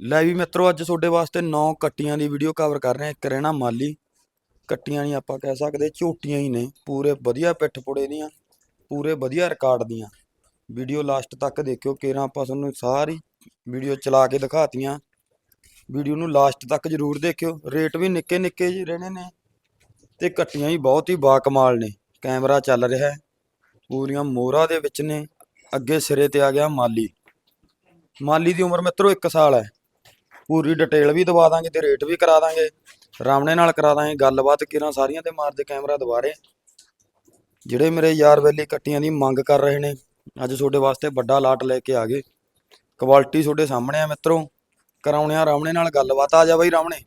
ਲੈ ਵੀ ਮਿੱਤਰੋ, ਅੱਜ ਤੁਹਾਡੇ ਵਾਸਤੇ 9 ਕੱਟੀਆਂ ਦੀ ਵੀਡੀਓ ਕਵਰ ਕਰ ਰਹੇ ਹਾਂ। ਇੱਕ ਰਹਿਣਾ ਮਾਲੀ। ਕੱਟੀਆਂ ਨਹੀਂ ਆਪਾਂ ਕਹਿ ਸਕਦੇ, ਝੋਟੀਆਂ ਹੀ ਨੇ। ਪੂਰੇ ਵਧੀਆ ਪਿੱਠ ਪੁੜੇ ਦੀਆਂ, ਪੂਰੇ ਵਧੀਆ ਰਿਕਾਰਡ ਦੀਆਂ। ਵੀਡੀਓ ਲਾਸਟ ਤੱਕ ਦੇਖਿਓ, ਕੇਰਾਂ ਆਪਾਂ ਤੁਹਾਨੂੰ ਸਾਰੀ ਵੀਡੀਓ ਚਲਾ ਕੇ ਦਿਖਾਤੀਆਂ। ਵੀਡੀਓ ਨੂੰ ਲਾਸਟ ਤੱਕ ਜਰੂਰ ਦੇਖਿਓ। ਰੇਟ ਵੀ ਨਿੱਕੇ ਨਿੱਕੇ ਜਿਹੇ ਰਹਿਣੇ ਨੇ ਤੇ ਕੱਟੀਆਂ ਹੀ ਬਹੁਤ ਹੀ ਬਾਕਮਾਲ ਨੇ। ਕੈਮਰਾ ਚੱਲ ਰਿਹਾ ਪੂਰੀਆਂ ਮੋਹਰਾਂ ਦੇ ਵਿੱਚ ਨੇ। ਅੱਗੇ ਸਿਰੇ ਤੇ ਆ ਗਿਆ ਮਾਲੀ। ਮਾਲੀ ਦੀ ਉਮਰ ਮਿੱਤਰੋ 1 ਸਾਲ ਹੈ। ਪੂਰੀ ਡਿਟੇਲ ਵੀ ਦਵਾ ਦਾਂਗੇ ਤੇ ਰੇਟ ਵੀ ਕਰਾ ਦਾਂਗੇ। ਰਾਮਣੇ ਨਾਲ ਕਰਾ ਦਾਂਗੇ ਗੱਲਬਾਤ, ਕਿਰਾਂ ਸਾਰੀਆਂ ਤੇ ਮਾਰਦੇ ਕੈਮਰਾ ਦੁਬਾਰੇ। ਜਿਹੜੇ ਮੇਰੇ ਯਾਰ ਵੈਲੀ ਕੱਟੀਆਂ ਦੀ ਮੰਗ ਕਰ ਰਹੇ ਨੇ, ਅੱਜ ਤੁਹਾਡੇ ਵਾਸਤੇ ਵੱਡਾ ਲਾਟ ਲੈ ਕੇ ਆ ਗਏ। ਕੁਆਲਿਟੀ ਤੁਹਾਡੇ ਸਾਹਮਣੇ ਆ ਮਿੱਤਰੋ। ਕਰਾਉਣੇ ਆ ਰਾਮਣੇ ਨਾਲ ਗੱਲਬਾਤ ਆ ਜਾ ਬਈ ਰਾਮਣੇ।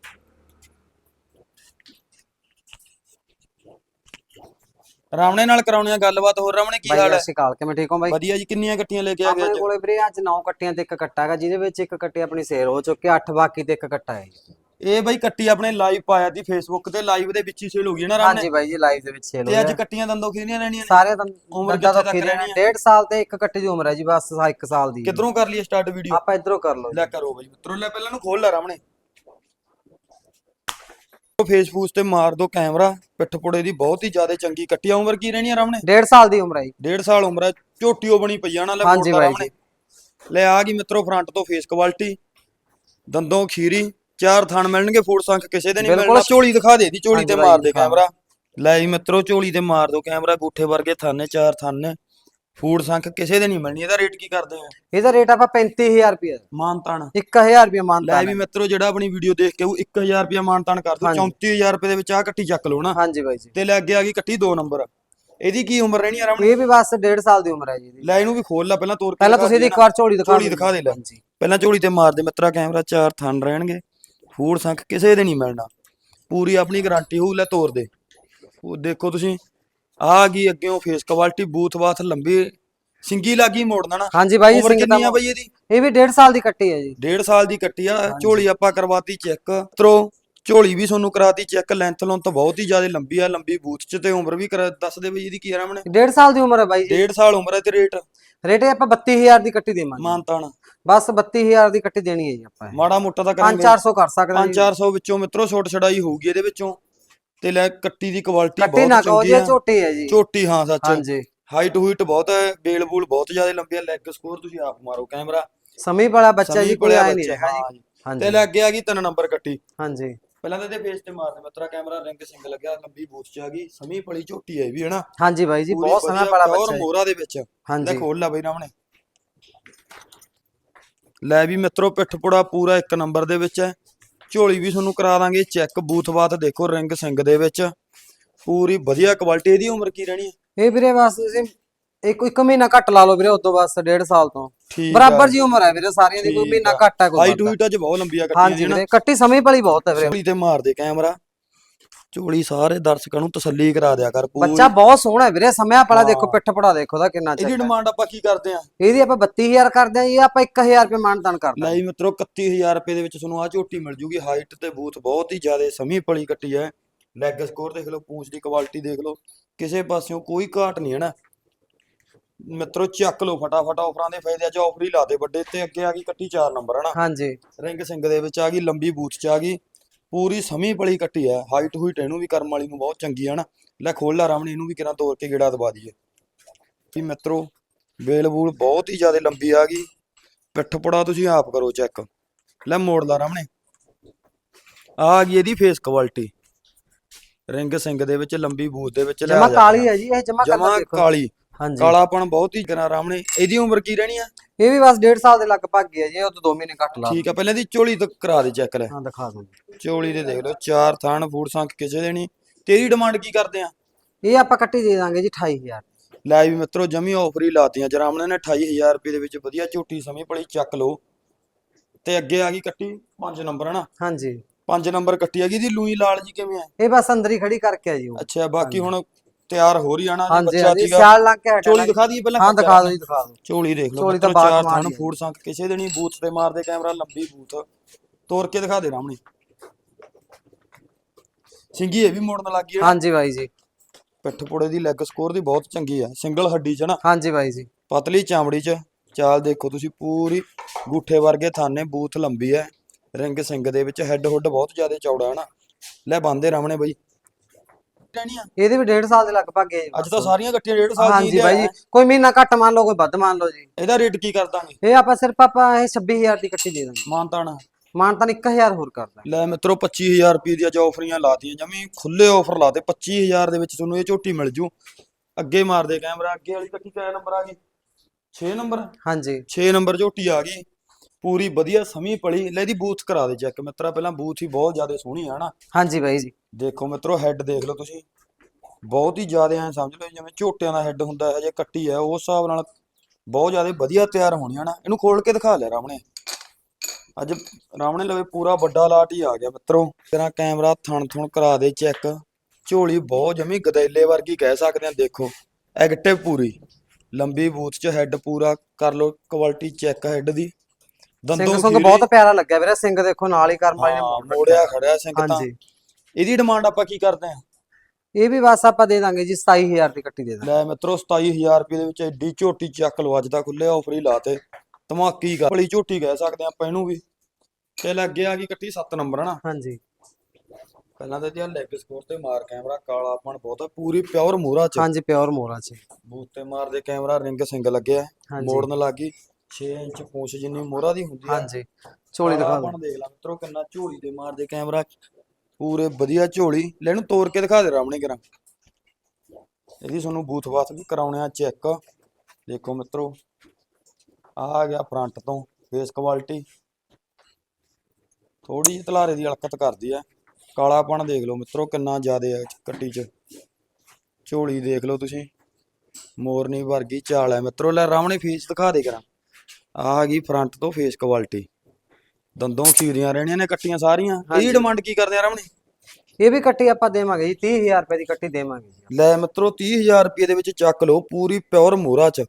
ਰਾਮਣੇ ਨਾਲ ਕਰਾਉਣੇ ਆ ਗੱਲਬਾਤ ਹੋਰ ਰਾਮਣੇ ਕੀ ਬਾਈ ਹਾਲ ਹੈ? ਸ਼੍ਰੀ ਅਕਾਲ ਕਿਵੇਂ ਠੀਕ ਹੋ ਬਾਈ? ਵਧੀਆ ਜੀ ਕਿੰਨੀਆਂ ਕੱਟੀਆਂ ਲੈ ਕੇ ਆ ਗਏ ਆਪਣੇ ਅੱਜ ਕੋਲੇ ਵੀਰੇ ਅੱਜ 9 ਕੱਟੀਆਂ ਤੇ ਇੱਕ ਕੱਟਾ ਹੈਗਾ ਜਿਹਦੇ ਵਿੱਚ ਇੱਕ ਕੱਟੀ ਆਪਣੀ ਸੇਲ ਹੋ ਚੁੱਕੀ 8 ਬਾਕੀ ਤੇ ਇੱਕ ਕੱਟਾ ਹੈ ਇਹ ਬਈ ਕੱਟੀ ਆਪਣੇ ਲਾਈਵ ਪਾਇਆ ਸੀ ਫੇਸਬੁੱਕ ਤੇ ਲਾਈਵ ਦੇ ਵਿੱਚ ਹੀ ਸੇਲ ਹੋ ਗਈ ਹੈ ਨਾ ਰਾਮਣੇ ਹਾਂਜੀ ਬਾਈ ਜੀ ਲਾਈਵ ਦੇ ਵਿੱਚ ਸੇਲ ਹੋ ਤੇ ਅੱਜ ਰਿਹਾ ਕੱਟੀਆਂ ਦੰਦੋਂ ਕਿਹਦੀਆਂ ਰਹਿਣੀਆਂ ਨੇ? ਸਾਰੇ ਉਮਰ ਦੰਦਾਂ ਕਿੱਥੇ ਤੋਂ ਤੱਕ ਰਹਿਣੀ ਹੈ? ਡੇਢ ਸਾਲ ਤੇ ਇੱਕ ਕੱਟੀ ਦੀ ਉਮਰ ਹੈ ਜੀ ਬਸ 1 ਸਾਲ ਦੀ। ਕਿਧਰੋਂ ਕਰ ਲਈਏ ਸਟਾਰਟ ਵੀਡੀਓ ਆਪਾਂ ਇਧਰੋਂ ਕਰ ਲਓ ਲੈ ਕਰੋ ਬਈ ਮਿੱਤਰੋ ਲੈ ਪਹਿਲਾਂ ਨੂੰ ਖੋਲ ਲੈ ਰਾਮਣੇ ਫੇਸਬੁੱਕ ਤੇ ਮਾਰ ਦੋ ਕੈਮਰਾ ਪਿੱਠ ਪੁੜੇ ਦੀ ਬਹੁਤ ਹੀ ਜ਼ਿਆਦਾ ਚੰਗੀ ਕੱਟੀ ਆ। ਉਮਰ ਕੀ ਰਹਿਣੀ ਆ ਰਾਮਣੇ? ਡੇਢ ਸਾਲ ਦੀ ਉਮਰ ਹੈ ਜੀ। ਡੇਢ ਸਾਲ ਉਮਰ ਹੈ ਝੋਟੀਓ ਬਣੀ ਪਈ ਆ ਨਾ ਲੈ ਹਾਂਜੀ ਬਾਈ ਰਾਮਣੇ। ਲੈ ਆ ਗਈ ਮਿੱਤਰੋ ਫਰੰਟ ਤੋਂ ਫੇਸ ਕੁਆਲਿਟੀ ਦੰਦੋਂ ਖੀਰੀ ਚਾਰ ਥਣ ਮਿਲਣਗੇ ਫੂਡ ਸੰਖ ਕਿਸੇ ਦੇ ਨਹੀਂ ਬਿਲਕੁਲ। ਮਿਲਣਾ ਝੋਲੀ ਦਿਖਾ ਦੇ ਦੀ ਝੋਲੀ ਹਾਂਜੀ ਤੇ ਬਾਈ, ਮਾਰ ਦੇ ਦਿਖਾ। ਕੈਮਰਾ। ਲੈ ਜੀ ਮਿੱਤਰੋ ਝੋਲੀ ਤੇ ਮਾਰ ਦੋ ਕੈਮਰਾ। ਗੂਠੇ ਵਰਗੇ ਥਾਨੇ ਚਾਰ ਥਾਨੇ ਫੂਡ ਸੰਖ ਕਿਸੇ ਦੇ ਨਹੀਂ ਮਿਲਣੀ ਇਹਦਾ ਰੇਟ ਕੀ ਕਰਦੇ ਆ ਇਹਦਾ ਰੇਟ ਆਪਾਂ 35000 ਰੁਪਏ ਮਾਨਤਾਨ। 1000 ਰੁਪਏ ਲੈ ਵੀ ਮਿੱਤਰੋ ਜਿਹੜਾ ਆਪਣੀ ਵੀਡੀਓ ਦੇਖ ਕੇ ਉਹ 1000 ਰੁਪਿਆ ਮਾਨਤਾਨ ਕਰ ਦੋ ਹਾਂਜੀ। 34000 ਰੁਪਏ ਦੇ ਵਿੱਚ ਆ ਕੱਟੀ ਚੱਕ ਲਓ ਨਾ। ਹਾਂਜੀ ਬਾਈ ਜੀ। ਤੇ ਲੈ ਅੱਗੇ ਆ ਗਈ ਕੱਟੀ 2 ਨੰਬਰ। ਇਹਦੀ ਕੀ ਉਮਰ ਰਹਿਣੀ ਆ ਰਾਮਣੀ? ਇਹ ਵੀ ਬਸ ਡੇਢ ਸਾਲ ਦੀ ਉਮਰ ਹੈ ਜੀ ਇਹਦੀ। ਲੈ ਇਹਨੂੰ ਵੀ ਖੋਲ ਲੈ ਪਹਿਲਾਂ ਤੋਰ ਕੇ ਪਹਿਲਾਂ ਦਿਖਾ ਤੁਸੀਂ ਇਹਦੀ ਇੱਕ ਵਾਰ ਝੋਲੀ ਦਿਖਾ ਝੋਲੀ ਦਿਓ। ਦਿਖਾ ਦੇ ਲੈ। ਹਾਂਜੀ। ਪਹਿਲਾਂ ਝੋਲੀ ਤੇ ਮਾਰ ਦੇ ਮਿੱਤਰਾ ਕੈਮਰਾ ਚਾਰ ਥਣ ਰਹਿਣਗੇ। ਫੂਡ ਸੰਖ ਕਿਸੇ ਦੇ ਨਹੀਂ ਮਿਲਣਾ। ਪੂਰੀ ਆਪਣੀ ਗਾਰੰਟੀ ਹੋਊ ਲੈ ਤੋਰ ਦੇ। ਉਹ ਦੇਖੋ ਤੁਸੀਂ। ਆ ਗਈ ਅੱਗੇੋਂ ਫੇਸ ਕੁਆਲਿਟੀ ਬੂਥ ਬਾਥ ਲੰਬੀ ਸਿੰਗੀ ਲੱਗੀ ਮੋੜਨਾ ਨਾ। ਹਾਂਜੀ ਬਾਈ ਉਮਰ ਕਿੰਨੀ ਆ ਬਈ ਇਹਦੀ? ਇਹ ਵੀ ਡੇਢ ਸਾਲ ਦੀ ਕੱਟੀ ਹੈ ਜੀ। ਡੇਢ ਸਾਲ ਦੀ ਕੱਟੀ ਆ। ਝੋਲੀ ਆਪਾਂ ਕਰਵਾਤੀ ਚੈੱਕ ਤਰੋ ਝੋਲੀ ਵੀ ਤੁਹਾਨੂੰ ਕਰਾਤੀ ਚੈੱਕ ਲੈਂਥ ਲੋਂ ਤਾਂ ਬਹੁਤ ਹੀ ਜ਼ਿਆਦਾ ਲੰਬੀ ਆ। ਲੰਬੀ ਬੂਥ ਚ ਤੇ ਉਮਰ ਵੀ ਕਰ ਦੱਸ ਦੇ ਬਈ ਇਹਦੀ ਕੀ ਆ ਰਾਮਣੇ ਡੇਢ ਸਾਲ ਦੀ ਉਮਰ ਹੈ ਬਾਈ। ਜੀ ਡੇਢ ਸਾਲ ਉਮਰ ਹੈ ਤੇ ਰੇਟ ਰੇਟ ਆਪਾਂ 32000 ਦੀ ਕੱਟੀ ਦੇਵਾਂਗੇ। ਮਾਨਤਾਨ। ਬਸ 32000 ਦੀ ਕੱਟੀ ਦੇਣੀ ਹੈ ਜੀ ਆਪਾਂ। ਮਾੜਾ ਮੋਟਾ ਤਾਂ ਕਰਾਂਗੇ। 5-400 ਕਰ ਸਕਦੇ ਹਾਂ ਜੀ। 5-400 ਵਿੱਚੋਂ ਮਿੱਤਰੋ ਛੋਟ ਛੜਾਈ ਹੋਊਗੀ ਇਹਦੇ ਵਿੱਚੋਂ। ਤੇ ਲੈ ਕੱਟੀ ਦੀ ਕੁਆਲਿਟੀ ਕੱਟੀ ਨਾ ਬਹੁਤ ਕਹੋ ਚੰਗੀ ਜੀ ਆ ਝੋਟੀ ਹੈ ਜੀ। ਝੋਟੀ ਹਾਂ ਸੱਚ। ਹਾਂਜੀ। ਹਾਈਟ ਹੂਈਟ ਬਹੁਤ ਹੈ ਬੇਲ ਬੂਲ ਬਹੁਤ ਜ਼ਿਆਦਾ ਲੰਬੀ ਹੈ ਲੈਗ ਸਕੋਰ ਤੁਸੀਂ ਆਪ ਮਾਰੋ ਕੈਮਰਾ। ਸਮੀ ਵਾਲਾ ਬੱਚਾ ਜੀ ਕੋਈ ਆਏ ਨਹੀਂ ਬੱਚਾ, ਹੈਗਾ ਹਾਂ ਜੀ। ਹਾਂਜੀ। ਤੇ ਲੈ ਅੱਗੇ ਆ ਗਈ ਤਿੰਨ ਨੰਬਰ ਕੱਟੀ। ਹਾਂਜੀ। ਪਹਿਲਾਂ ਤਾਂ ਇਹਦੇ ਫੇਸ ਤੇ ਮਾਰਦੇ ਮਿੱਤਰਾ ਕੈਮਰਾ ਰਿੰਗ ਸਿੰਗ ਲੱਗਿਆ ਲੰਬੀ ਬੂਥ ਚ ਆ ਗਈ। ਸਮੀ ਪਲੀ ਝੋਟੀ ਹੈ ਇਹ ਵੀ ਹਨਾ ਹਾਂਜੀ ਬਾਈ ਜੀ ਬਹੁਤ ਸਮੇਂ ਵਾਲਾ ਬੱਚਾ ਹੈ ਮੋਹਰਾ ਦੇ ਵਿੱਚ। ਲੈ ਹਾਂਜੀ ਖੋਲ ਲੈ ਬਈ ਰਾਮਣੇ ਲੈ ਵੀ ਮਿੱਤਰੋ ਪਿੱਠ ਪੁੜਾ ਪੂਰਾ ਇੱਕ ਨੰਬਰ ਦੇ ਵਿੱਚ ਹੈ। ਝੋਲੀ ਵੀ ਤੁਹਾਨੂੰ ਕਰਾ ਦਾਂਗੇ ਚੈੱਕ ਬੂਥ ਬਾਤ ਦੇਖੋ ਰਿੰਗ ਸਿੰਘ ਦੇ ਵਿੱਚ। ਪੂਰੀ ਵਧੀਆ ਕੁਆਲਿਟੀ ਇਹਦੀ ਉਮਰ ਕੀ ਰਹਿਣੀ ਹੈ? ਇਹ ਵੀਰੇ ਬਸ ਤੁਸੀਂ ਇੱਕ ਇੱਕ ਮਹੀਨਾ ਘੱਟ ਲਾ ਲਓ ਵੀਰੇ ਉਦੋਂ ਬਸ ਡੇਢ ਸਾਲ ਤੋਂ। ਬਰਾਬਰ ਜੀ ਉਮਰ ਹੈ ਵੀਰੇ ਸਾਰਿਆਂ ਦੀ ਕੋਈ ਮਹੀਨਾ। ਘੱਟ ਹੈ ਕੋਈ ਹਾਈਟ ਵੱਧ ਹੈ। ਹੂਈਟ ਅੱਜ ਬਹੁਤ ਲੰਬੀ ਆ ਕੱਟੀ ਹਾਂਜੀ ਵੀਰੇ ਕੱਟੀ ਸਮੀ ਵਾਲੀ ਬਹੁਤ ਹੈ ਵੀਰੇ। ਤੇ ਮਾਰ ਦੇ ਕੈਮਰਾ। ਝੋਲੀ ਸਾਰੇ ਦਰਸ਼ਕਾਂ ਨੂੰ ਤਸੱਲੀ ਕਰਾ ਦਿਆ ਕਰ ਪੂਰੀ। ਬੱਚਾ ਬਹੁਤ ਸੋਹਣਾ ਹੈ ਵੀਰੇ ਸਮਿਆ ਵਾਲਾ ਦੇਖੋ। ਪਿੱਠ ਪੜਾ ਦੇਖੋ ਦਾ ਕਿੰਨਾ ਇਹਦੀ। ਡਿਮਾਂਡ ਆਪਾਂ ਕੀ ਕਰਦੇ ਆ ਇਹਦੀ ਆਪਾਂ 32000 ਕਰਦੇ ਆ ਜੀ ਆਪਾਂ 1000 ਰੁਪਏ ਮਾਨਤਾਨ ਕਰਦੇ ਜੀ ਮਿੱਤਰੋ 31000 ਰੁਪਏ ਦੇ ਵਿੱਚ ਤੁਹਾਨੂੰ ਆ ਝੋਟੀ ਮਿਲ ਜੂਗੀ। ਹਾਈਟ ਤੇ ਬੂਥ ਬਹੁਤ ਹੀ ਜ਼ਿਆਦਾ ਸਮੀ ਪਲੀ ਕੱਟੀ ਹੈ। ਲੈਗ ਸਕੋਰ ਦੇਖ ਲਓ ਪੂੰਛ ਦੀ ਕੁਆਲਿਟੀ ਦੇਖ ਲਓ। ਕਿਸੇ ਪਾਸਿਓਂ ਕੋਈ ਘਾਟ ਨਹੀਂ ਹੈ ਨਾ। ਮਿੱਤਰੋ ਚੱਕ ਲਓ ਫਟਾਫਟ ਆਫਰਾਂ ਦੇ ਫਾਇਦੇ ਅੱਜ ਆਫਰ ਹੀ ਲਾ ਦੇ ਵੱਡੇ ਤੇ ਅੱਗੇ ਆ ਗਈ ਕੱਟੀ 4 ਨੰਬਰ ਹੈ ਨਾ? ਹਾਂਜੀ। ਰਿੰਗ ਸਿੰਘ ਦੇ ਵਿੱਚ ਆ ਗਈ ਲੰਬੀ ਬੂਥ ਚ ਆ ਗਈ। ਪੂਰੀ ਸਮੀ ਪਲੀ ਕੱਟੀ ਹੈ ਹਾਈਟ ਹੂਈਟ ਇਹਨੂੰ ਵੀ ਕਰਮ ਵਾਲੀ ਨੂੰ ਬਹੁਤ ਚੰਗੀ ਹੈ ਨਾ। ਲੈ ਖੋਲ ਲਾ ਰਾਮਣੀ ਇਹਨੂੰ ਵੀ ਕਿਰਾਂ ਤੋੜ ਕੇ ਗੇੜਾ ਦਵਾ ਦਈਏ। ਵੀ ਮਿੱਤਰੋ ਵੇਲ ਬੂਲ ਬਹੁਤ ਹੀ ਜ਼ਿਆਦਾ ਲੰਬੀ ਆ ਗਈ। ਪਿੱਠ ਪੜਾ ਤੁਸੀਂ ਆਪ ਕਰੋ ਚੈੱਕ ਲੈ ਮੋੜ ਲਾ ਰਾਮਣੇ ਆ ਗਈ ਇਹਦੀ ਫੇਸ ਕੁਆਲਿਟੀ ਰਿੰਗ ਸਿੰਘ ਦੇ ਵਿੱਚ ਲੰਬੀ ਬੂਥ ਦੇ ਵਿੱਚ ਲੈ ਜਮਾ ਕਾਲੀ ਹੈ ਜੀ ਇਹ ਜਮਾ ਕਾਲੀ। ਹਾਂਜੀ। ਕਾਲਾਪਣ ਬਹੁਤ ਹੀ ਕਰਾਂ ਰਾਮਣੇ ਇਹਦੀ ਉਮਰ ਕੀ ਰਹਿਣੀ ਆ? ਇਹ ਵੀ ਬਸ 1.5 ਸਾਲ ਦੇ ਲਗਭਗ ਹੈ ਜੀ ਉਹ ਤੋਂ 2 ਮਹੀਨੇ ਘੱਟ ਲਾ ਠੀਕ ਆ ਪਹਿਲਾਂ ਦੀ ਝੋਲੀ ਤੋਂ ਕਰਾ ਦੇ ਚੈੱਕ ਲੈ। ਹਾਂ ਦਿਖਾ ਦੋ ਚੋਲੀ ਦੇ ਦੇਖ ਲਓ ਚਾਰ ਥਾਣ ਫੂਡ ਸੰਖ ਕਿਸੇ ਦੇ ਨਹੀਂ। ਤੇਰੀ ਡਿਮਾਂਡ ਕੀ ਕਰਦੇ ਆ? ਇਹ ਆਪਾਂ ਕੱਟੀ ਦੇ ਦਾਂਗੇ ਜੀ 28000 ਲੈ ਵੀ ਮਿੱਤਰੋ ਜਮੀ ਆਫਰ ਹੀ ਲਾਤੀਆਂ ਜਰਾਮਣੇ ਨੇ 28000 ਰੁਪਏ ਦੇ ਵਿੱਚ ਵਧੀਆ ਝੋਟੀ ਸਮੀ ਪੜੀ ਚੱਕ ਲਓ। ਤੇ ਅੱਗੇ ਆ ਗਈ ਕੱਟੀ 5 ਨੰਬਰ ਹਨਾ? ਹਾਂਜੀ। 5 ਨੰਬਰ ਕੱਟੀ ਆ ਗਈ ਦੀ ਲੂਈ ਲਾਲ ਜੀ ਕਿਵੇਂ ਆ? ਇਹ ਬਸ ਅੰਦਰ ਹੀ ਖੜੀ ਕਰਕੇ ਆ ਜੀ ਉਹ। ਅੱਛਾ ਬਾਕੀ ਹੁਣ ਤਿਆਰ ਹੋ ਰਹੀ ਆਣਾ ਹਾਂਜੀ ਬੱਚਾ ਹਾਂਜੀ ਸੀਗਾ ਸਿਆਲ ਲੰਘ ਕੇ ਹਟਿਆ ਚੋਲੀ। ਦਿਖਾ ਦਈਏ ਪਹਿਲਾਂ ਹਾਂ ਦਿਖਾ ਦਿਓ ਜੀ ਦਿਖਾ ਦਿਓ। ਚੋਲੀ ਦੇਖ ਲਓ ਚੋਲੀ ਤਾਂ ਮਿੱਤਰੋ ਚਾਰ ਮਾਰੀ ਥਾਣ ਹੈ। ਫੂਡ ਸੰਖ ਕਿਸੇ ਦੇ ਨਹੀਂ ਬੂਥ ਤੇ ਮਾਰਦੇ ਕੈਮਰਾ ਲੰਬੀ ਬੂਥ। ਤੋੜ ਕੇ ਦਿਖਾ ਦੇ ਰਾਮਣੀ। ਸਿੰਗੀ ਇਹ ਵੀ ਮੋੜਨ ਲੱਗ ਗਈ ਹੈ ਹਾਂਜੀ ਬਾਈ ਜੀ। ਪਿੱਠ ਪੁੜੇ ਦੀ ਲੈਗ ਸਕੋਰ ਦੀ ਬਹੁਤ ਚੰਗੀ ਆ। ਸਿੰਗਲ ਹੱਡੀ ਚ ਨਾ। ਹਾਂਜੀ ਬਾਈ ਜੀ। ਪਤਲੀ ਚਾਮੜੀ ਚ। ਚਾਲ ਦੇਖੋ ਤੁਸੀਂ ਪੂਰੀ ਗੂਠੇ ਵਰਗੇ ਥਾਨੇ ਬੂਥ ਲੰਬੀ ਹੈ ਰਿੰਗ ਸਿੰਘ ਦੇ ਵਿੱਚ ਹੈੱਡ ਹੁੱਡ ਬਹੁਤ ਜ਼ਿਆਦਾ ਚੌੜਾ ਹੈ ਨਾ। ਲੈ ਬੰਦੇ ਰਾਮਣੇ ਬਾਈ। ਆ। ਇਹਦੇ ਵੀ 1.5 ਸਾਲ ਦੇ ਲਗਭਗ ਹੈ ਜੀ ਅੱਜ ਤਾਂ ਬਸ। ਸਾਰੀਆਂ ਇਕੱਠੀਆਂ ਡੇਢ ਸਾਲ ਹਾਂਜੀ ਦੀ ਬਾਈ ਜੀ ਕੋਈ ਮਹੀਨਾ ਘੱਟ ਮੰਨ ਲਓ ਕੋਈ ਵੱਧ ਮੰਨ ਲਓ ਜੀ। ਇਹਦਾ ਰੇਟ ਕੀ ਕਰ ਦਾਂਗੇ? ਇਹ ਆਪਾਂ ਸਿਰਫ ਆਪਾਂ ਇਹ 26000 ਦੀ ਕੱਟੀ ਦੇ ਦਾਂਗੇ। ਮਾਨਤਾਣਾ ਮਾਨਤਾਨ 1000 ਹੋਰ ਕਰ ਦਾਂਗੇ। ਲੈ ਮਿੱਤਰੋ 25000 ਰੁਪਏ ਦੀਆਂ ਜੋ ਆਫਰੀਆਂ ਲਾਤੀਆਂ ਜਮੀ ਖੁੱਲੇ ਆਫਰ ਲਾਤੇ। 25000 ਦੇ ਵਿੱਚ ਤੁਹਾਨੂੰ ਇਹ ਝੋਟੀ ਮਿਲ ਜੂ। ਅੱਗੇ ਮਾਰ ਦੇ ਕੈਮਰਾ ਅੱਗੇ ਵਾਲੀ ਕੱਟੀ ਕਿਹੜਾ ਨੰਬਰ ਆ ਗਈ? 6 ਨੰਬਰ ਹਾਂਜੀ। 6 ਨੰਬਰ ਝੋਟੀ ਆ ਗਈ। ਪੂਰੀ ਵਧੀਆ ਸਮੀ ਪਲੀ। ਲੈ ਇਹਦੀ ਬੂਥ ਕਰਾ ਦੇ ਚੈੱਕ ਮਿੱਤਰਾ ਪਹਿਲਾਂ ਬੂਥ ਹੀ ਬਹੁਤ ਜ਼ਿਆਦਾ ਸੋਹਣੀ ਆ ਨਾ ਹਾਂਜੀ ਬਾਈ ਜੀ। ਦੇਖੋ ਮਿੱਤਰੋ ਹੈੱਡ ਦੇਖ ਲਓ ਤੁਸੀਂ। ਬਹੁਤ ਹੀ ਜ਼ਿਆਦਾ ਐ ਸਮਝ ਲਓ ਜਿਵੇਂ ਝੋਟਿਆਂ ਦਾ ਹੈੱਡ ਹੁੰਦਾ ਹੈ ਜੇ ਕੱਟੀ ਹੈ ਉਸ ਹਿਸਾਬ ਨਾਲ ਬਹੁਤ ਜ਼ਿਆਦਾ ਵਧੀਆ ਤਿਆਰ ਹੋਣੀਆਂ ਨਾ। ਇਹਨੂੰ ਖੋਲ ਕੇ ਦਿਖਾ ਲਿਆ ਰਾਮਣੇ ਅੱਜ ਰਾਮਣੇ ਲਵੇ ਪੂਰਾ ਵੱਡਾ ਲਾਟ ਹੀ ਆ ਗਿਆ ਮਿੱਤਰੋ। ਤੇਰਾ ਕੈਮਰਾ ਥਣ ਥਣ ਕਰਾ ਦੇ ਚੈੱਕ ਝੋਲੀ ਬਹੁਤ ਜਮੀ ਗਦੈਲੇ ਵਰਗੀ ਕਹਿ ਸਕਦੇ ਆ ਦੇਖੋ। ਐਕਟਿਵ ਪੂਰੀ। ਲੰਬੀ ਬੂਥ ਚ ਹੈੱਡ ਪੂਰਾ ਕਰ ਲਓ ਕੁਆਲਿਟੀ ਚੈੱਕ ਹੈੱਡ ਦੀ। ਸਿੰਘ ਸੰਗ ਖੀਰੀ, ਬਹੁਤ ਪਿਆਰਾ ਲੱਗਿਆ ਵੀਰੇ ਸਿੰਘ ਦੇਖੋ ਨਾਲ ਹੀ ਕਰਮ ਵਾਲੀ ਨੇ ਹਾਂ। ਮੋੜਿਆ ਖੜਿਆ ਸਿੰਘ ਤਾਂ। ਹਾਂਜੀ। ਇਹਦੀ ਡਿਮਾਂਡ ਆਪਾਂ ਕੀ ਕਰਦੇ ਆ ਇਹ ਵੀ ਬਸ ਆਪਾਂ ਦੇ ਦਾਂਗੇ ਜੀ 27000 ਦੀ ਕੱਟੀ ਦੇ ਦਾਂਗੇ। ਲੈ ਮਿੱਤਰੋ 27000 ਰੁਪਏ ਦੇ ਵਿੱਚ ਐਡੀ ਝੋਟੀ ਚੱਕ ਲਓ ਅੱਜ ਦਾ ਖੁੱਲੇ ਆਫਰ ਹੀ ਲਾਤੇ ਧਮਾਕੀ ਕਰ। ਬੜੀ ਝੋਟੀ ਕਹਿ ਸਕਦੇ ਆਪਾਂ ਇਹਨੂੰ ਵੀ। ਤੇ ਲੱਗੇ ਆ ਗਈ ਕੱਟੀ 7 ਨੰਬਰ ਹਨਾ? ਹਾਂਜੀ। ਪਹਿਲਾਂ ਤਾਂ ਇਹਦੀ ਲੈਗ ਸਕੋਰ ਤੇ ਮਾਰ ਕੈਮਰਾ ਕਾਲਾਪਣ ਬਹੁਤ ਆ ਪੂਰੀ ਪਿਓਰ ਮੂਰਾ ਚ। ਹਾਂਜੀ ਪਿਓਰ ਮੋਰਾ ਚ। ਬੂਤ ਤੇ ਮਾਰ ਦੇ ਕੈਮਰਾ ਰਿੰਗ ਸਿੰਘ ਲੱਗਿਆ। ਮੋੜਨ ਲੱਗੀ। 6 ਇੰਚ ਪੂੰਛ ਜਿੰਨੀ ਮੋਰਾ ਦੀ ਹੁੰਦੀ ਆ। ਹਾਂਜੀ। ਝੋਲੀ ਦਿਖਾ ਲੈ ਮਿੱਤਰੋ ਕਿੰਨਾ ਝੋਲੀ ਤੇ ਮਾਰ ਦੇ ਕੈਮਰਾ ਪੂਰੇ ਵਧੀਆ ਝੋਲੀ। ਲੈ ਇਹਨੂੰ ਤੋੜ ਕੇ ਦਿਖਾ ਦੇ ਰਾਮਣੇ ਕਰਾਂ। ਇਹਦੀ ਤੁਹਾਨੂੰ ਬੂਥ ਬਾਥ ਵੀ ਕਰਾਉਣੇ ਆ ਚੈੱਕ। ਦੇਖੋ ਮਿੱਤਰੋ ਆਹ ਆ ਗਿਆ ਫਰੰਟ ਤੋਂ ਫੇਸ ਕੁਆਲਿਟੀ ਥੋੜੀ ਜਿਹੀ ਤਲਾਰੇ ਦੀ ਹਲਕਤ ਕਰਦੀ ਆ। ਕਾਲਾਪਣ ਦੇਖ ਲਓ ਮਿੱਤਰੋ, ਕਿੰਨਾ ਜ਼ਿਆਦਾ ਹੈ ਕੱਟੀ 'ਚ। ਝੋਲੀ ਦੇਖ ਲਓ ਤੁਸੀਂ। ਮੋਰਨੀ ਵਰਗੀ ਚਾਲ ਹੈ ਮਿੱਤਰੋ, ਲੈ ਰਾਮਣੇ ਫੇਸ ਦਿਖਾ ਦੇ ਕਰਾਂ। ਆਹ ਆ ਗਈ ਫਰੰਟ ਤੋਂ ਫੇਸ ਕੁਆਲਿਟੀ ਦੰਦੋਂ ਖੀਰੀਆਂ ਰਹਿਣੀਆਂ ਨੇ ਕੱਟੀਆਂ ਸਾਰੀਆਂ। ਇਹਦੀ। ਡਿਮਾਂਡ ਕੀ ਕਰਦੇ ਆ ਰਾਮਣੇ? ਇਹ ਵੀ ਕੱਟੀ ਆਪਾਂ ਦੇਵਾਂਗੇ ਜੀ 30000 ਰੁਪਏ ਦੀ ਕੱਟੀ ਦੇਵਾਂਗੇ ਜੀ ਲੈ ਮਿੱਤਰੋ 30000 ਰੁਪਏ ਦੇ ਵਿੱਚ ਚੱਕ ਲਓ ਪੂਰੀ ਪਿਓਰ ਮੋਰਾ ਚ।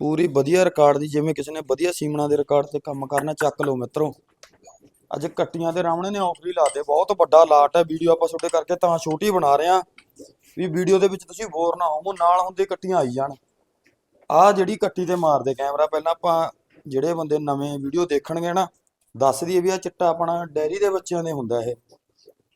ਪੂਰੀ ਵਧੀਆ ਰਿਕਾਰਡ ਦੀ ਜਿਵੇਂ ਕਿਸੇ ਨੇ ਵਧੀਆ ਸੀਮਣਾ ਦੇ ਰਿਕਾਰਡ ਤੇ ਕੰਮ ਕਰਨਾ ਚੱਕ ਲਓ ਮਿੱਤਰੋ। ਅੱਜ ਕੱਟੀਆਂ ਤੇ ਰਾਵਣੇ ਨੇ ਆਫਰ ਹੀ ਲਾਤੇ ਬਹੁਤ ਵੱਡਾ ਲਾਟ ਹੈ। ਵੀਡੀਓ ਆਪਾਂ ਛੋਟੇ ਕਰਕੇ ਤਾਂ ਛੋਟੀ ਬਣਾ ਰਹੇ ਆ ਵੀ ਵੀਡੀਓ ਦੇ ਵਿੱਚ ਤੁਸੀਂ ਬੋਰ ਨਾ ਹੋਵੋ ਨਾਲ ਹੁੰਦੇ ਕੱਟੀਆਂ ਆਈ ਜਾਣ। ਆਹ ਜਿਹੜੀ ਕੱਟੀ ਤੇ ਮਾਰਦੇ ਕੈਮਰਾ ਪਹਿਲਾਂ ਆਪਾਂ ਜਿਹੜੇ ਬੰਦੇ ਨਵੇਂ ਵੀਡੀਓ ਦੇਖਣਗੇ ਨਾ ਦੱਸ ਦਈਏ ਵੀ ਆ ਚਿੱਟਾ ਆਪਣਾ ਡੈਰੀ ਦੇ ਬੱਚਿਆਂ ਦੇ ਹੁੰਦਾ ਇਹ।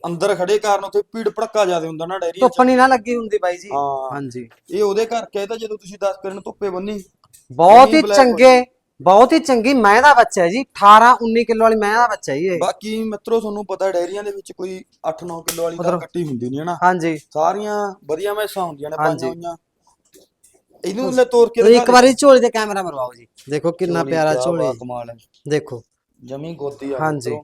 ਅੰਦਰ ਖੜੇ ਕਾਰਨ ਉੱਥੇ ਭੀੜ ਭੜਕਾ ਜ਼ਿਆਦਾ ਹੁੰਦਾ ਨਾ ਡੈਰੀ ਧੁੱਪ ਨਹੀਂ ਨਾ ਲੱਗੀ ਹੁੰਦੀ ਬਾਈ ਜੀ। ਹਾਂ। ਹਾਂਜੀ। ਇਹ ਉਹਦੇ ਕਰਕੇ ਤਾਂ ਜਦੋਂ ਤੁਸੀਂ 10 ਕਰਨ ਧੁੱਪੇ ਬੰਨੀ ਬਹੁਤ ਹੀ ਚੰਗੇ ਬਹੁਤ ਹੀ ਚੰਗੀ ਮੈਂ ਦਾ ਬੱਚਾ ਹੈ ਜੀ 18 19 ਕਿਲੋ ਵਾਲੀ ਮੈਂ ਦਾ ਬੱਚਾ ਜੀ ਇਹ। ਬਾਕੀ ਮਿੱਤਰੋ ਤੁਹਾਨੂੰ ਪਤਾ ਡੈਰੀਆਂ ਦੇ ਵਿੱਚ ਕੋਈ 8-9 ਕਿਲੋ ਵਾਲੀ ਤਾਂ। ਕੱਟੀ ਹੁੰਦੀ ਨਹੀਂ ਹਨਾ ਹਾਂਜੀ। ਸਾਰੀਆਂ ਵਧੀਆ ਮੈਸਾਂ ਹੁੰਦੀਆਂ ਨੇ। ਪਾਈਆਂ ਹੋਈਆਂ। ਇਹਨੂੰ ਲੈ ਤੋੜ ਕੇ ਇੱਕ ਵਾਰੀ ਝੋਲੀ ਤੇ ਕੈਮਰਾ ਮਰਵਾਓ ਜੀ। ਦੇਖੋ ਕਿੰਨਾ ਪਿਆਰਾ ਝੋਲੀ। ਕਮਾਲ। ਹੈ ਦੇਖੋ। ਜਮੀ ਗੋਦੀ ਆ ਹਾਂਜੀ।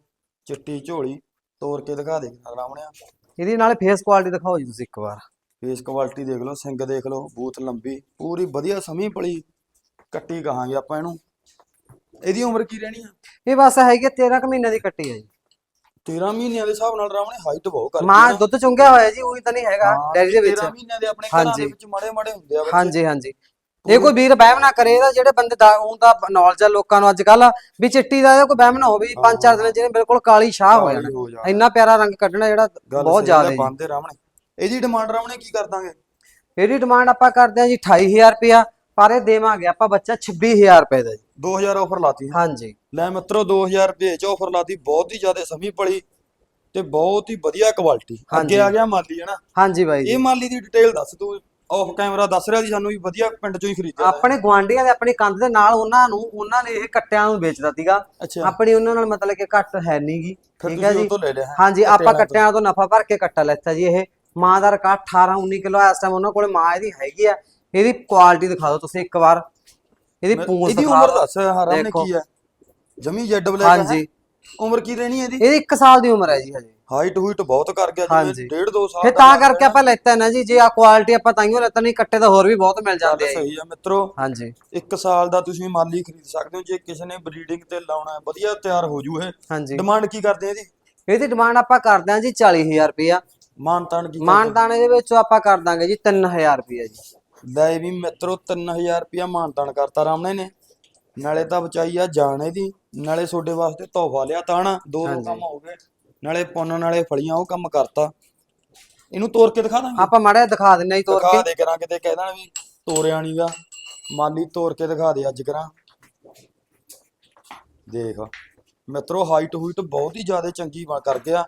ਚਿੱਟੀ ਝੋਲੀ ਤੋੜ ਕੇ ਦਿਖਾ ਦੇ ਰਾਮਣਿਆ ਇਹਦੀ ਨਾਲ ਫੇਸ ਕੁਆਲਿਟੀ ਦਿਖਾਓ ਜੀ ਤੁਸੀਂ ਇੱਕ ਵਾਰ। ਫੇਸ ਕੁਆਲਿਟੀ ਦੇਖ ਲਓ ਸਿੰਗ ਦੇਖ ਲਓ ਬੂਥ ਲੰਬੀ ਪੂਰੀ ਵਧੀਆ ਸਮੀ ਪਲੀ। ਕੱਟੀ ਕਹਾਂਗੇ ਆਪਾਂ ਇਹਨੂੰ। ਇਹਦੀ ਉਮਰ ਕੀ ਰਹਿਣੀ ਆ? ਇਹ ਬਸ ਹੈਗੀ 13 ਕੁ ਮਹੀਨੇ ਦੀ ਕੱਟੀ ਹੈ ਜੀ। 13 ਮਹੀਨਿਆਂ ਦੇ ਹਿਸਾਬ ਨਾਲ ਰਾਮਣੇ ਹਾਈਟ ਬਹੁਤ ਕਰਦੀ ਮਾਂ ਆ। ਦੁੱਧ ਚੁੰਗਿਆ ਹੋਇਆ ਜੀ ਉਹੀ ਤਾਂ ਨਹੀਂ ਹੈਗਾ ਹਾਂ, ਡੈਰੀ ਦੇ ਵਿੱਚ। 13 ਮਹੀਨਿਆਂ ਦੇ ਆਪਣੇ ਘਰਾਂ ਦੇ। ਵਿੱਚ ਮਾੜੇ ਮਾੜੇ ਹੁੰਦੇ ਆ ਬੱਚੇ। ਹਾਂਜੀ ਹਾਂਜੀ। ਇਹ ਕੋਈ ਵੀਰ ਵਹਿਮ ਨਾ ਕਰੇ ਇਹਦਾ ਜਿਹੜੇ ਬੰਦੇ ਦਾ ਉਹਦਾ ਨੌਲੇਜ ਆ ਲੋਕਾਂ ਨੂੰ ਅੱਜ ਕੱਲ ਵੀ ਚਿੱਟੀ ਦਾ ਕੋਈ ਵਹਿਮ ਨਾ ਹੋਵੇ ਪੰਜ ਚਾਰ ਦਿਨ ਜਿਹਨੇ ਬਿਲਕੁਲ ਕਾਲੀ ਸ਼ਾਹ ਹੋ ਜਾਣਾ। ਹੋ। ਇੰਨਾ ਪਿਆਰਾ ਰੰਗ ਕੱਢਣਾ ਜਿਹੜਾ ਬਹੁਤ ਆ, ਜ਼ਿਆਦਾ ਜੀ। ਬੰਦੇ ਰਾਮਣੇ ਇਹਦੀ ਡਿਮਾਂਡ ਰਾਮਣੇ ਕੀ ਕਰ ਦਾਂਗੇ? ਇਹਦੀ ਡਿਮਾਂਡ ਆਪਾਂ ਕਰਦੇ ਹਾਂ ਜੀ 28000 ਰੁਪਇਆ ਪਰ ਇਹ ਦੇਵਾਂਗੇ ਆਪਾਂ ਬੱਚਾ 26000 ਰੁਪਏ ਦਾ ਜੀ। 2000 ਆਫਰ ਲਾਤੀ ਹਾਂਜੀ। ਲੈ ਮਿੱਤਰੋ 2000 ਰੁਪਏ ਚ ਆਫਰ ਲਾਤੀ ਬਹੁਤ ਹੀ ਜ਼ਿਆਦਾ ਸਮੀ ਪਲੀ ਤੇ ਬਹੁਤ ਹੀ ਵਧੀਆ ਕੁਆਲਿਟੀ ਅੱਗੇ। ਆ ਗਿਆ ਮਾਲੀ ਹੈ ਨਾ? ਹਾਂਜੀ ਬਾਈ ਜੀ। ਇਹ ਮਾਲੀ ਦੀ ਡਿਟੇਲ ਦੱਸ ਤੂੰ ਆਫ ਕੈਮਰਾ ਦੱਸ ਰਿਹਾ ਸੀ ਸਾਨੂੰ ਵੀ ਵਧੀਆ ਪਿੰਡ ਚੋਂ ਹੀ ਖਰੀਦਿਆ ਆਪਣੇ ਗਵਾਂਢੀਆਂ ਦੇ ਆਪਣੀ ਕੰਧ ਦੇ ਨਾਲ ਉਹਨਾਂ ਨੂੰ ਉਹਨਾਂ ਨੇ ਇਹ ਕੱਟਿਆਂ ਨੂੰ ਵੇਚਦਾ ਸੀਗਾ। ਆਪਣੀ ਉਹਨਾਂ ਨਾਲ ਮਤਲਬ ਕਿ ਘੱਟ ਹੈ ਨਹੀਂਗੀ ਠੀਕ ਹੈ ਜੀ? ਹਾਂਜੀ ਆਪਾਂ। ਕੱਟਿਆਂ ਤੋਂ ਨਫਾ ਭਰ ਕੇ ਕੱਟਾ ਲੈਤਾ ਜੀ ਇਹ। ਮਾਂ ਦਾ ਰਿਕਾਰਡ 18 19 ਕਿਲੋ ਇਸ ਟਾਈਮ ਉਹਨਾਂ ਕੋਲੇ ਮਾਂ ਇਹਦੀ ਹੈਗੀ ਆ। ਇਹਦੀ ਕੁਆਲਿਟੀ ਦਿਖਾ ਦਿਓ ਤੁਸੀਂ ਇੱਕ ਵਾਰ। ਇਹਦੀ ਪੂੰਛ ਇਹਦੀ ਉਮਰ ਦੱਸ ਹਰਾਮ ਨੇ। ਕੀ ਹੈ? ਜਮੀ ਜੈਡ ਬਲੈਕ ਹਾਂਜੀ। ਉਮਰ ਕੀ ਰਹਿਣੀ ਹੈ ਇਹਦੀ? ਇਹਦੀ 1 ਸਾਲ ਦੀ ਉਮਰ ਹੈ ਜੀ ਹਜੇ। ਹਾਈਟ ਹੂਈਟ ਬਹੁਤ ਕਰ ਗਿਆ। ਜਿਵੇਂ ਡੇਢ ਦੋ ਸਾਲ ਫਿਰ ਤਾਂ ਕਰਕੇ। ਆਪਾਂ ਲੈਤਾ ਨਾ ਜੀ ਜੇ ਆ ਕੁਆਲਿਟੀ ਆਪਾਂ ਤਾਈਓ ਲੈਤਾ ਨਹੀਂ ਕੱਟੇ ਤਾਂ ਹੋਰ ਵੀ ਬਹੁਤ ਮਿਲ ਜਾਂਦੇ ਆ ਜੀ। ਸਹੀ ਆ ਮਿੱਤਰੋ। ਹਾਂਜੀ। ਇੱਕ ਸਾਲ ਦਾ ਤੁਸੀਂ ਮਾਲੀ ਖਰੀਦ ਸਕਦੇ ਹੋ ਜੇ ਕਿਸੇ ਨੇ ਬਰੀਡਿੰਗ ਤੇ ਲਾਉਣਾ ਹੈ ਵਧੀਆ ਤਿਆਰ ਹੋ ਜੂ ਇਹ। ਹਾਂਜੀ। ਡਿਮਾਂਡ ਕੀ ਕਰਦੇ ਆ ਇਹਦੀ? ਇਹਦੀ ਡਿਮਾਂਡ ਆਪਾਂ ਕਰਦੇ ਹਾਂ ਜੀ 40000 ਰੁਪਇਆ। ਮਾਨਤਾਨ ਕੀ ਕਰਦੇ? ਮਾਨਦਾਨੇ ਦੇ ਵਿੱਚ ਆਪਾਂ ਕਰ ਦਾਂਗੇ ਜੀ 3000 ਰੁਪਇਆ ਜੀ। ਲੈ ਵੀ ਮਿੱਤਰੋ 3000 ਰੁਪਇਆ ਮਾਨਤਾਨ ਕਰਤਾ ਰਾਮਨੇ ਨੇ ਨਾਲੇ ਤਾਂ ਬਚਾਈ ਆ ਜਾਣ ਇਹਦੀ। ਨਾਲੇ ਤੁਹਾਡੇ ਵਾਸਤੇ ਤੋਹਫਾ ਲਿਆ ਤਾਣਾ ਦੋ ਦੋ। ਕੰਮ ਹੋ ਗਏ। ਨਾਲੇ ਪੁੰਨ ਨਾਲੇ ਫਲੀਆਂ ਉਹ ਕੰਮ ਕਰਤਾ। ਇਹਨੂੰ ਤੋੜ ਕੇ ਦਿਖਾ ਦਾਂਗੇ। ਆਪਾਂ ਮਾੜਾ ਜਿਹਾ ਦਿਖਾ ਦਿੰਨੇ ਜੀ ਦਿਖਾ ਕੇ। ਦੇ ਕਰਾਂ ਕਿਤੇ ਕਹਿ ਦੇਣ ਵੀ ਤੋਰਿਆ ਨਹੀਂਗਾ ਮਾਲੀ ਤੋੜ ਕੇ ਦਿਖਾ ਦੇ ਅੱਜ ਕਰਾਂ। ਦੇਖ ਮਿੱਤਰੋ ਹਾਈਟ ਹੂਈਟ ਬਹੁਤ ਹੀ ਜ਼ਿਆਦਾ ਚੰਗੀ ਕਰ ਗਿਆ।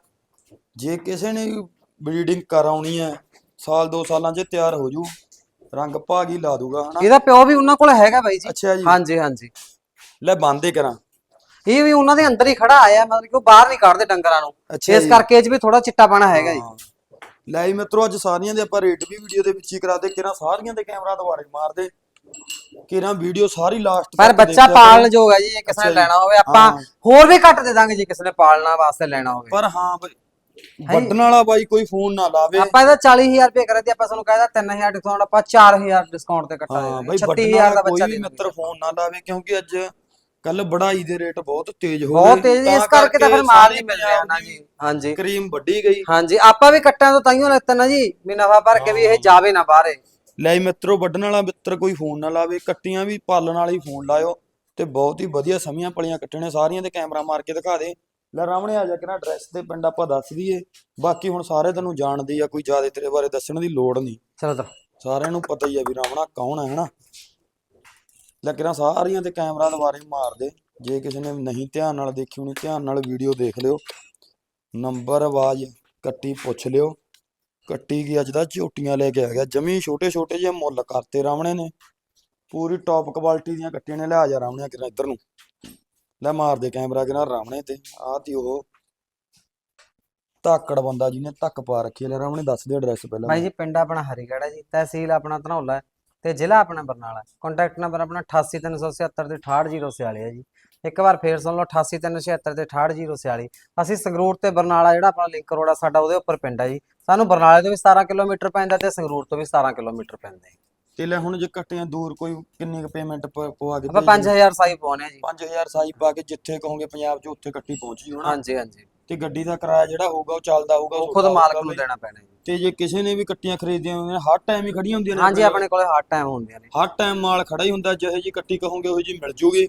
ਜੇ ਕਿਸੇ ਨੇ ਬਰੀਡਿੰਗ ਕਰਾਉਣੀ ਹੈ ਸਾਲ ਦੋ ਸਾਲਾਂ 'ਚ ਤਿਆਰ ਹੋ ਜੂ। ਰੰਗ ਭਾਗ ਹੀ ਲਾ ਦੂਗਾ ਹਨਾ? ਇਹਦਾ ਪਿਓ ਵੀ ਉਹਨਾਂ ਕੋਲ ਹੈਗਾ ਬਾਈ ਜੀ। ਅੱਛਾ ਜੀ। ਹਾਂਜੀ ਹਾਂਜੀ। ਲੈ ਬੰਦੇ ਕਰਾਂ। ਇਹ ਵੀ ਉਹਨਾਂ ਦੇ ਅੰਦਰ ਹੀ ਖੜਾ ਆਇਆ ਮਤਲਬ ਕਿ ਉਹ ਬਾਹਰ ਨਹੀਂ ਕੱਢਦੇ ਡੰਗਰਾਂ ਨੂੰ। ਇਸ। ਕਰਕੇ ਇਹ ਵੀ ਥੋੜਾ ਚਿੱਟਾਪਣਾ ਹੈਗਾ ਜੀ। ਹਾਂ। ਲੈ ਜੀ ਮਿੱਤਰੋ ਅੱਜ ਸਾਰੀਆਂ ਦੇ ਆਪਾਂ ਰੇਟ ਵੀ ਵੀਡੀਓ ਦੇ ਵਿੱਚ ਹੀ ਕਰਾਦੇ ਕਿਰਾਂ ਸਾਰੀਆਂ ਦੇ ਕੈਮਰਾ ਦੁਆਰੇ ਮਾਰਦੇ ਕਿਰਾਂ ਵੀਡੀਓ ਸਾਰੀ ਲਾਸਟ ਪਰ ਬੱਚਾ ਪਾਲਣ ਹੈ ਜੀ ਜੇ ਕਿਸੇ ਨੇ। ਲੈਣਾ ਹੋਵੇ ਆਪਾਂ ਹਾਂ। ਹੋਰ ਵੀ ਘੱਟ ਦੇ ਦਾਂਗੇ ਜੇ ਕਿਸੇ ਨੇ ਪਾਲਣਾ ਵਾਸਤੇ ਲੈਣਾ ਹੋਵੇ। ਪਰ ਹਾਂ ਬਈ ਵੱਢਣ ਵਾਲਾ ਬਾਈ ਕੋਈ ਫੋਨ ਨਾ ਲਾਵੇ। ਆਪਾਂ ਇਹਦਾ 40000 ਰੁਪਏ ਕਰਿਆ ਤੇ ਆਪਾਂ ਤੁਹਾਨੂੰ ਕਹਿੰਦਾ 3000 ਡਿਸਕਾਊਂਟ ਆਪਾਂ 4000 ਡਿਸਕਾਊਂਟ ਤੇ ਕੱਟਾ ਹਾਂ ਦੇ ਬਾਈ ਵੱਢਣ 36000 ਵਾਲਾ ਦਾ ਕੋਈ ਬੱਚਾ ਵੀ ਦੇ ਮਿੱਤਰ ਫੋਨ ਨਾ ਲਾਵੇ ਕਿਉਂਕਿ ਅੱਜ ਕੱਲ ਬੜਾਈ ਦੇ ਰੇਟ ਬਹੁਤ ਤੇਜ਼ ਹੋ ਬਹੁਤ ਗਏ। ਤੇਜ਼ ਤਾਂ ਇਸ ਕਰਕੇ ਤਾਂ ਫਿਰ ਮਾਲ ਨਹੀਂ ਮਿਲ ਰਿਹਾ ਨਾ ਜੀ। ਹਾਂਜੀ। ਕਰੀਮ ਵੱਢੀ ਗਈ। ਹਾਂਜੀ ਆਪਾਂ ਵੀ ਕੱਟਾਂ ਤੋਂ ਤਾਈਓ ਲੈਤਾ ਨਾ ਜੀ ਵੀ ਨਫਾ ਭਰ ਕੇ ਵੀ ਇਹ ਜਾਵੇ ਨਾ ਬਾਹਰੇ। ਲੈ ਮਿੱਤਰੋ ਵੱਢਣ ਵਾਲਾ ਮਿੱਤਰ ਕੋਈ ਫੋਨ ਨਾ ਲਾਵੇ ਕੱਟੀਆਂ ਵੀ ਪਾਲਣ ਵਾਲੀ ਫੋਨ ਲਾਇਓ ਤੇ ਬਹੁਤ ਹੀ ਵਧੀਆ ਸਮੀਆਂ ਪਲੀਆਂ ਕੱਟਣੇ ਸਾਰੀਆਂ ਤੇ ਕੈਮਰਾ ਮਾਰ ਕੇ ਦਿਖਾ ਦੇ। ਲੈ ਰਾਵਣੇ ਆ ਜਾ ਕੇ ਨਾ ਐਡਰੈਸ ਤੇ ਪਿੰਡ ਆਪਾਂ ਦੱਸ ਦਈਏ। ਬਾਕੀ ਹੁਣ ਸਾਰੇ ਤੈਨੂੰ ਜਾਣਦੇ ਆ ਕੋਈ ਜ਼ਿਆਦਾ ਤੇਰੇ ਬਾਰੇ ਦੱਸਣ ਦੀ ਲੋੜ ਨਹੀਂ। ਚਲੋ ਤਾਂ ਸਾਰਿਆਂ ਨੂੰ ਪਤਾ ਹੀ ਆ ਵੀ ਰਾਵਣਾ ਕੌਣ ਹੈ ਹਨਾ? ਲੇਕਿਨ ਸਾਰੀਆਂ ਤੇ ਕੈਮਰਾ ਦੁਬਾਰੇ ਮਾਰ ਦੇ। ਜੇ ਕਿਸੇ ਨੇ ਨਹੀਂ ਧਿਆਨ ਨਾਲ ਦੇਖੀ ਹੋਣੀ ਧਿਆਨ ਨਾਲ ਵੀਡੀਓ ਦੇਖ ਲਿਓ। ਨੰਬਰ ਆਵਾਜ਼ ਕੱਟੀ ਪੁੱਛ ਲਿਓ। ਕੱਟੀ ਕੀ ਅੱਜ ਦਾ ਝੋਟੀਆਂ ਲੈ ਕੇ ਆ ਗਿਆ। ਜਮੀ ਛੋਟੇ ਛੋਟੇ ਜਿਹੇ ਮੁੱਲ ਕਰਤੇ ਰਾਵਣੇ ਨੇ। ਪੂਰੀ ਟੌਪ ਕੁਆਲਿਟੀ ਦੀਆਂ ਕੱਟੀਆਂ ਨੇ। ਲਿਆ ਜਾ ਰਾਵਣਿਆ ਕਿਰਾ ਇੱਧਰ ਨੂੰ। ਲੈ ਮਾਰ ਦੇ ਕੈਮਰਾ ਕਿਰਾ ਰਾਵਣੇ ਤੇ। ਆਹ ਤੀ ਉਹ ਧਾਕੜ ਬੰਦਾ ਜਿਹਨੇ ਧੱਕ ਪਾ ਰੱਖੀ ਹੈ ਲੈ ਰਾਵਣੇ ਦੱਸ ਦੇ ਐਡਰੈਸ ਪਹਿਲਾਂ। ਭਾਈ ਜੀ, ਪਿੰਡ ਆਪਣਾ ਹਰੀਗੜ੍ਹ ਹੈ ਜੀ। ਤਹਿਸੀਲ ਆਪਣਾ ਧਨੌਲਾ ਹੈ ਤੇ ਜ਼ਿਲ੍ਹਾ ਆਪਣਾ ਬਰਨਾਲਾ ਹੈ। ਕੰਟੈਕਟ ਨੰਬਰ ਆਪਣਾ 88377 ਤੇ 68046 ਹੈ ਜੀ। ਇੱਕ ਵਾਰ ਫੇਰ ਸੁਣ ਲਓ 88376 ਤੇ 68046 ਅਸੀਂ ਸੰਗਰੂਰ ਤੇ ਬਰਨਾਲਾ ਜਿਹੜਾ ਆਪਣਾ ਲਿੰਕ ਰੋਡ ਆ ਸਾਡਾ ਉਹਦੇ ਉੱਪਰ ਪਿੰਡ ਹੈ ਜੀ। ਸਾਨੂੰ ਬਰਨਾਲੇ ਤੋਂ ਵੀ 17 ਕਿਲੋਮੀਟਰ ਪੈਂਦਾ ਤੇ ਸੰਗਰੂਰ ਤੋਂ ਵੀ 17 ਕਿਲੋਮੀਟਰ ਪੈਂਦਾ ਹੈ। ਤੇ ਲੈ ਹੁਣ ਜੇ ਕੱਟੀਆਂ ਦੂਰ ਕੋਈ ਕਿੰਨੀ ਕੁ ਪੇਮੈਂਟ ਪਵਾ ਕੇ ਆਪਾਂ 5000 ਸਾਈ ਪਾਉਨੇ ਆ ਜੀ। 5000 ਸਾਈ ਪਾ ਕੇ ਜਿੱਥੇ ਕਹੋਗੇ ਪੰਜਾਬ 'ਚ ਉੱਥੇ ਕੱਟੀ ਪਹੁੰਚ ਜੀ ਹੋਣਾ ਹਾਂਜੀ ਹਾਂਜੀ। ਤੇ ਗੱਡੀ ਦਾ ਕਿਰਾਇਆ ਜਿਹੜਾ ਹੋਊਗਾ ਉਹ ਚੱਲਦਾ ਹੋਊਗਾ ਉਹ ਖੁਦ ਮਾਲਕ ਨੂੰ। ਦੇਣਾ ਪੈਣਾ ਜੀ। ਤੇ ਜੇ ਕਿਸੇ ਨੇ ਵੀ ਕੱਟੀਆਂ ਖਰੀਦੀਆਂ ਹੁੰਦੀਆਂ ਹਰ ਟਾਈਮ ਹੀ ਖੜੀਆਂ ਹੁੰਦੀਆਂ ਨੇ ਹਾਂਜੀ ਆਪਣੇ ਕੋਲੇ ਹਾਰਡ ਟਾਈਮ ਹੁੰਦੀਆਂ ਨੇ। ਹਰ ਟਾਈਮ ਮਾਲ ਖੜਾ ਹੀ ਹੁੰਦਾ ਜਿਹੇ ਜੀ ਕੱਟੀ ਕਹੋਗੇ ਉਹੀ ਜੀ ਮਿਲ ਜੂਗੀ।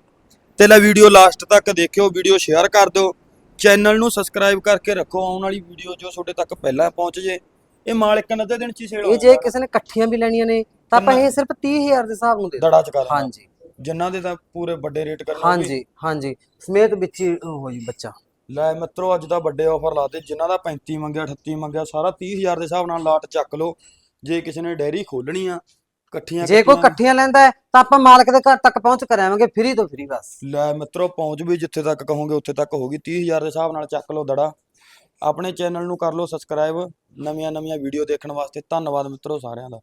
ਤੇ ਲੈ ਵੀਡੀਓ ਲਾਸਟ ਤੱਕ ਦੇਖਿਓ ਵੀਡੀਓ ਸ਼ੇਅਰ ਕਰ ਦਿਓ। ਚੈਨਲ ਨੂੰ ਸਬਸਕ੍ਰਾਈਬ ਕਰਕੇ ਰੱਖੋ ਆਉਣ ਵਾਲੀ ਵੀਡੀਓ ਜੋ ਤੁਹਾਡੇ ਤੱਕ ਪਹਿਲਾਂ ਪਹੁੰਚ ਜੇ। ਇਹ ਮਾਲ ਇੱਕ ਅੱਧੇ ਦਿਨ ਚ ਹੀ ਸੇਲ ਇਹ ਜੇ ਕਿਸੇ ਨੇ ਇਕੱਠੀਆਂ ਵੀ ਲੈਣੀਆਂ ਨੇ ਤਾਂ ਆਪਾਂ ਇਹ ਸਿਰਫ 30000 ਦੇ ਹਿਸਾਬ ਨੂੰ ਦੇ ਦੜਾ ਚ ਕਰ। ਹਾਂਜੀ। ਜਿਨ੍ਹਾਂ ਦੇ ਤਾਂ ਪੂਰੇ ਵੱਡੇ ਰੇਟ ਕਰਨੇ ਉਹ ਵੀ ਹਾਂਜੀ ਹਾਂਜੀ। ਸਮੇਤ ਵਿੱਚ ਹੀ ਹੋ ਜੀ ਬੱਚਾ। ਲੈ ਮਿੱਤਰੋ ਅੱਜ ਦਾ ਵੱਡੇ ਆਫਰ ਲਾਤੇ ਜਿਨ੍ਹਾਂ ਦਾ 35 ਮੰਗਿਆ 38 ਮੰਗਿਆ ਸਾਰਾ 30000 ਦੇ ਹਿਸਾਬ ਨਾਲ ਲਾਟ ਚੱਕ ਲਓ। ਜੇ ਕਿਸੇ ਨੇ ਡੈਰੀ ਖੋਲਣੀ ਆ ਇਕੱਠੀਆਂ ਜੇ ਕੋਈ ਇਕੱਠੀਆਂ ਲੈਂਦਾ ਹੈ ਤਾਂ ਆਪਾਂ ਮਾਲਕ ਦੇ ਘਰ ਤੱਕ ਪਹੁੰਚ ਕਰਾਵਾਂਗੇ ਫ੍ਰੀ ਤੋਂ ਫ੍ਰੀ ਬਸ। ਲੈ ਮਿੱਤਰੋ ਪਹੁੰਚ ਵੀ ਜਿੱਥੇ ਤੱਕ ਕਹੋਗੇ ਉੱਥੇ ਤੱਕ ਹੋਗੀ 30000 ਦੇ ਹਿਸਾਬ ਨਾਲ ਚੱਕ ਲਓ ਦੜਾ। ਆਪਣੇ ਚੈਨਲ ਨੂੰ ਕਰ ਲਓ ਸਬਸਕ੍ਰਾਈਬ ਨਵੀਆਂ ਨਵੀਆਂ ਵੀਡੀਓ ਦੇਖਣ ਵਾਸਤੇ ਧੰਨਵਾਦ ਮਿੱਤਰੋ ਸਾਰਿਆਂ ਦਾ।